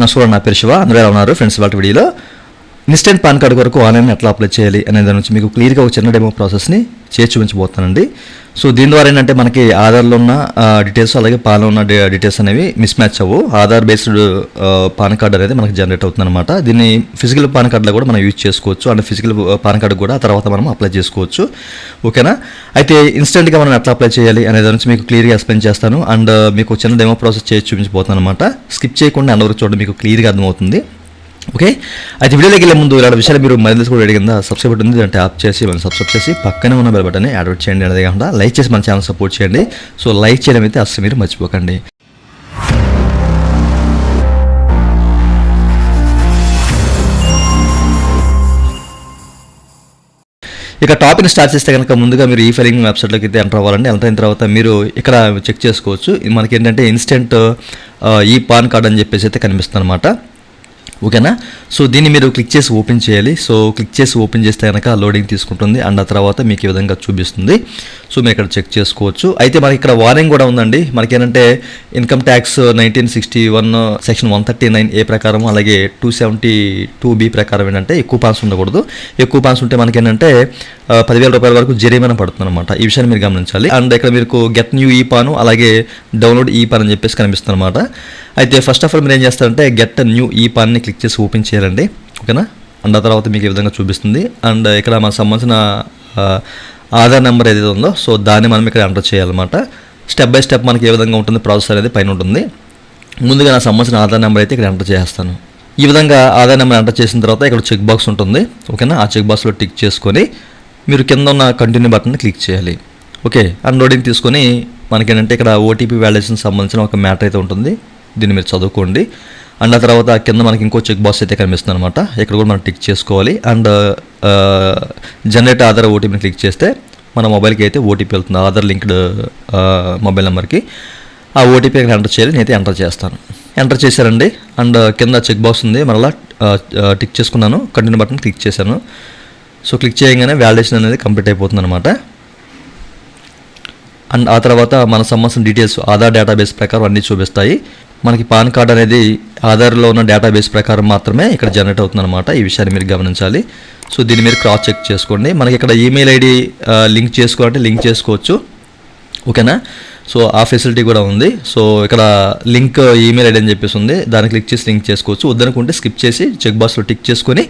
నమస్కారం నా పేరు శివ అందరూ ఎలా ఉన్నారు ఫ్రెండ్స్ వాళ్ళ వీడియోలో ఇన్స్టెంట్ పాన్ కార్డు వరకు ఆన్లైన్ ఎట్లా అప్లై చేయాలి అనే దాని నుంచి మీకు క్లియర్గా ఒక చిన్న డెమో ప్రాసెస్ని చేసి చూపించబోతానండి సో దీని ద్వారా ఏంటంటే మనకి ఆధార్లో ఉన్న డీటెయిల్స్ అలాగే పాన్లో ఉన్న డీటెయిల్స్ అనేవి మిస్ మ్యాచ్ అవ్వు. ఆధార్ బేస్డ్ పాన్ కార్డ్ అనేది మనకి జనరేట్ అవుతుంది అనమాట దీన్ని ఫిజికల్ పాన్ కార్డులో కూడా మనం యూజ్ చేసుకోవచ్చు. అండ్ ఫిజికల్ పాన్ కార్డు కూడా ఆ తర్వాత మనం అప్లై చేసుకోవచ్చు. ఓకేనా? అయితే ఇన్స్టెంట్గా మనం ఎట్లా అప్లై చేయాలి అనే దాని నుంచి మీకు క్లియర్గా ఎక్స్ప్లెయిన్ చేస్తాను. అండ్ మీకు చిన్న డెమో ప్రాసెస్ చేసి చూపించబోతాను అనమాట స్కిప్ చేయకుండా అందరూ చూడండి మీకు క్లియర్గా అర్థమవుతుంది. ఓకే? అయితే వీడియోలోకి వెళ్ళే ముందు ఇలాంటి విషయాలు మీరు మరింత కూడా అడిగిందా సబ్స్క్రైబ్ బటన్ ఉంది అంటే చేసి మనం సబ్స్క్రైబ్ చేసి పక్కనే ఉన్న బెల్ బటన్ని యాడ్ చేయండి అనేది కాకుండా లైక్ చేసి మన ఛానల్ సపోర్ట్ చేయండి. సో లైక్ చేయడం అయితే అస్సలు మీరు మర్చిపోకండి. ఇక టాపిక్ స్టార్ట్ చేస్తే కనుక ముందుగా మీరు ఈ ఫైలింగ్ వెబ్సైట్లోకి అయితే ఎంటర్ అవ్వాలండి. ఎంటర్ అయిన తర్వాత మీరు ఇక్కడ చెక్ చేసుకోవచ్చు. మనకి ఏంటంటే ఇన్స్టెంట్ uh, ఈ పాన్ కార్డ్ అని చెప్పేసి అయితే కనిపిస్తుంది అనమాట ఓకేనా? సో దీన్ని మీరు క్లిక్ చేసి ఓపెన్ చేయాలి. సో క్లిక్ చేసి ఓపెన్ చేస్తే కనుక లోడింగ్ తీసుకుంటుంది. అండ్ ఆ తర్వాత మీకు ఈ విధంగా చూపిస్తుంది. సో మీరు ఇక్కడ చెక్ చేసుకోవచ్చు. అయితే మనకి ఇక్కడ వార్నింగ్ కూడా ఉందండి. మనకి ఏంటంటే income tax nineteen sixty one section one thirty nine A ప్రకారం అలాగే టూ సెవెంటీ టూ బి ప్రకారం ఏంటంటే ఎక్కువ పాన్స్ ఉండకూడదు. ఎక్కువ పాన్స్ ఉంటే మనకి ఏంటంటే పదివేల రూపాయల వరకు జరిమానా పడుతుంది అనమాట ఈ విషయాన్ని మీరు గమనించాలి. అండ్ ఇక్కడ మీకు గెట్ న్యూ ఈ పాను అలాగే డౌన్లోడ్ ఈ పాన్ అని చెప్పేసి కనిపిస్తుంది అనమాట అయితే ఫస్ట్ ఆఫ్ ఆల్ మీరు ఏం చేస్తారంటే గెట్ న్యూ ఈ పాన్ని క్లిక్ చేసి ఓపెన్ చేయాలండి. ఓకేనా అండ్ ఆ తర్వాత మీకు ఈ విధంగా చూపిస్తుంది. అండ్ ఇక్కడ మనకు సంబంధించిన ఆధార్ నెంబర్ ఏదైతే ఉందో సో దాన్ని మనం ఇక్కడ ఎంటర్ చేయాలన్నమాట. స్టెప్ బై స్టెప్ మనకి ఏ విధంగా ఉంటుంది ప్రాసెస్ అనేది పైన ఉంటుంది. ముందుగా నా సంబంధించిన ఆధార్ నెంబర్ అయితే ఇక్కడ ఎంటర్ చేస్తాను ఈ విధంగా ఆధార్ నెంబర్ ఎంటర్ చేసిన తర్వాత ఇక్కడ చెక్ బాక్స్ ఉంటుంది. ఓకేనా ఆ చెక్ బాక్స్లో టిక్ చేసుకొని మీరు కింద ఉన్న కంటిన్యూ బటన్ క్లిక్ చేయాలి. ఓకే అన్లోడింగ్ తీసుకొని మనకేంటంటే ఇక్కడ ఓటీపీ వ్యాలిడేషన్ సంబంధించిన ఒక మ్యాటర్ అయితే ఉంటుంది. దీన్ని మీరు చదువుకోండి. అండ్ ఆ తర్వాత కింద మనకి ఇంకో చెక్ బాక్స్ అయితే కనిపిస్తుంది అనమాట ఇక్కడ కూడా మనం టిక్ చేసుకోవాలి. అండ్ జనరేట్ ఆధార్ ఓటీపీని క్లిక్ చేస్తే మన మొబైల్కి అయితే ఓటీపీ వెళ్తుంది. ఆధార్ లింక్డ్ మొబైల్ నెంబర్కి ఆ ఓటీపీ అక్కడ ఎంటర్ చేయాలి. నేనైతే ఎంటర్ చేస్తాను. ఎంటర్ చేశారండి. అండ్ కింద చెక్ బాక్స్ ఉంది. మరలా టిక్ చేసుకున్నాను. కంటిన్యూ బటన్ క్లిక్ చేశాను. సో క్లిక్ చేయగానే వ్యాలిడేషన్ అనేది కంప్లీట్ అయిపోతుంది అనమాట అండ్ ఆ తర్వాత మన సంబంధించిన డీటెయిల్స్ ఆధార్ డేటాబేస్ ప్రకారం అన్నీ చూపిస్తాయి. మనకి పాన్ కార్డ్ అనేది ఆధార్లో ఉన్న డేటాబేస్ ప్రకారం మాత్రమే ఇక్కడ జనరేట్ అవుతుంది అనమాట ఈ విషయాన్ని మీరు గమనించాలి. సో దీన్ని మీరు క్రాస్ చెక్ చేసుకోండి. మనకి ఇక్కడ ఈమెయిల్ ఐడి లింక్ చేసుకోవాలంటే లింక్ చేసుకోవచ్చు. ఓకేనా? సో ఆ ఫెసిలిటీ కూడా ఉంది. సో ఇక్కడ లింక్ ఈమెయిల్ ఐడి అని చెప్పేసి ఉంది. దాన్ని క్లిక్ చేసి లింక్ చేసుకోవచ్చు. వద్దనుకుంటే స్కిప్ చేసి చెక్ బాక్స్లో టిక్ చేసుకొని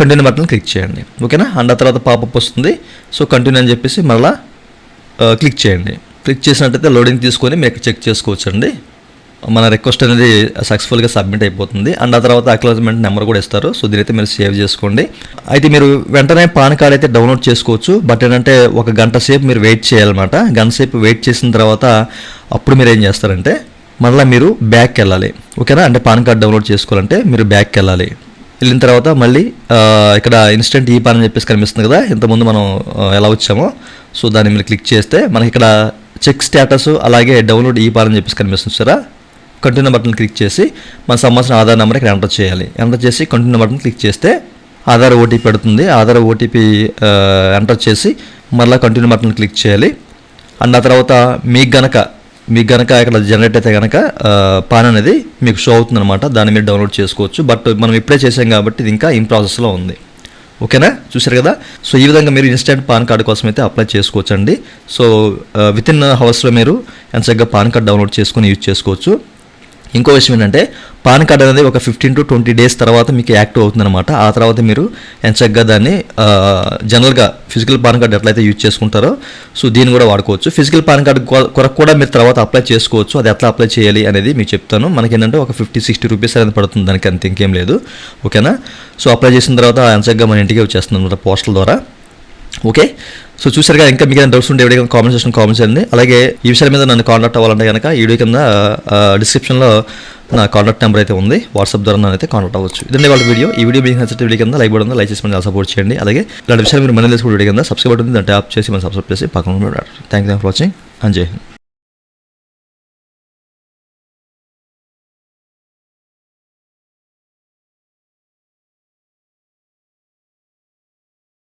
కంటిన్యూ బటన్ క్లిక్ చేయండి. ఓకేనా? అండ్ ఆ తర్వాత పాపప్ వస్తుంది. సో కంటిన్యూ అని చెప్పేసి మళ్ళీ క్లిక్ చేయండి. క్లిక్ చేసినట్టయితే లోడింగ్ తీసుకొని మీరు చెక్ చేసుకోవచ్చు అండి మన రిక్వెస్ట్ అనేది సక్సెస్ఫుల్గా సబ్మిట్ అయిపోతుంది. అండ్ ఆ తర్వాత అక్నాలజ్మెంట్ నెంబర్ కూడా ఇస్తారు. సో దీనైతే మీరు సేవ్ చేసుకోండి. అయితే మీరు వెంటనే పాన్ కార్డ్ అయితే డౌన్లోడ్ చేసుకోవచ్చు. బట్ ఏంటంటే ఒక గంట సేపు మీరు వెయిట్ చేయాలన్నమాట. గంట సేపు వెయిట్ చేసిన తర్వాత అప్పుడు మీరు ఏం చేస్తారంటే మళ్ళీ మీరు బ్యాక్కి వెళ్ళాలి. ఓకేనా అంటే పాన్ కార్డ్ డౌన్లోడ్ చేసుకోవాలంటే మీరు బ్యాక్కి వెళ్ళాలి. వెళ్ళిన తర్వాత మళ్ళీ ఇక్కడ ఇన్స్టెంట్ ఈ పాన్ అని చెప్పేసి కనిపిస్తుంది కదా ఇంతకుముందు మనం ఎలా వచ్చామో. సో దాన్ని మీరు క్లిక్ చేస్తే మనకి ఇక్కడ చెక్ స్టేటస్ అలాగే డౌన్లోడ్ ఈ పాన్ అని చెప్పేసి కనిపిస్తుంది సరే కంటిన్యూ బటన్ క్లిక్ చేసి మన సంబంధించిన ఆధార్ నెంబర్ ఇక్కడ ఎంటర్ చేయాలి. ఎంటర్ చేసి కంటిన్యూ బటన్ క్లిక్ చేస్తే ఆధార్ ఓటీపీ పెడుతుంది. ఆధార్ ఓటీపీ ఎంటర్ చేసి మళ్ళీ కంటిన్యూ బటన్ క్లిక్ చేయాలి. అండ్ ఆ తర్వాత మీకు గనక మీకు కనుక ఇక్కడ జనరేట్ అయితే గనక పాన్ అనేది మీకు షో అవుతుంది అనమాట దాన్ని మీరు డౌన్లోడ్ చేసుకోవచ్చు. బట్ మనం ఇప్పుడే చేసాం కాబట్టి ఇది ఇంకా ఇన్ ప్రాసెస్లో ఉంది. ఓకేనా? చూసారు కదా? సో ఈ విధంగా మీరు ఇన్స్టెంట్ పాన్ కార్డు కోసం అయితే అప్లై చేసుకోవచ్చండి. సో విత్ ఇన్ హవర్స్లో మీరు ఎంతగా పాన్ కార్డ్ డౌన్లోడ్ చేసుకొని యూజ్ చేసుకోవచ్చు. ఇంకో విషయం ఏంటంటే పాన్ కార్డ్ అనేది ఒక ఫిఫ్టీన్ టు ట్వంటీ డేస్ తర్వాత మీకు యాక్టివ్ అవుతుందన్నమాట. ఆ తర్వాత మీరు ఎంచక్గా దాన్ని జనరల్గా ఫిజికల్ పాన్ కార్డ్ ఎట్లయితే యూజ్ చేసుకుంటారో సో దీన్ని కూడా వాడుకోవచ్చు. ఫిజికల్ పాన్ కార్డ్ కొరకు కూడా మీరు తర్వాత అప్లై చేసుకోవచ్చు. అది ఎట్లా అప్లై చేయాలి అనేది మీకు చెప్తాను. మనకి ఏంటంటే ఒక ఫిఫ్టీ సిక్స్టీ రూపీస్ అనేది పడుతుంది దానికి అంత ఇంకేం లేదు. ఓకేనా? సో అప్లై చేసిన తర్వాత ఎంచక్గా మన ఇంటికి వచ్చేస్తుంది అనమాట పోస్టల్ ద్వారా. ఓకే? సో చూసారు కదా ఇంకా మీకు డౌట్స్ ఉంటే ఎవరికైనా కామెంట్ సెక్షన్ కామెంట్ చేయండి. అలాగే ఈ విషయాల మీద నన్ను కాంటాక్ట్ అవ్వాలంటే కనుక ఈ వీడియో కింద డిస్క్రిప్షన్లో నా కాంటాక్ట్ నెంబర్ అయితే ఉంది. వాట్సాప్ ద్వారా నన్ను అయితే కాంటాక్ట్ అవ్వచ్చు. ఇదండి వాళ్ళ వీడియో ఈ వీడియో మీకు నచ్చితే వీడియో కింద లైక్ బటన్ లైక్ చేసి మనం సపోర్ట్ చేయండి. అలాగే ఇలాంటి విషయాలు మీరు మన తెలుసుకునే వీడియో కింద సబ్స్క్రైబ్ ఉంటుంది దాన్ని ట్యాప్ చేసి మనం సబ్స్క్రైబ్ చేసి పక్కన thank you for watching and Jai Hind.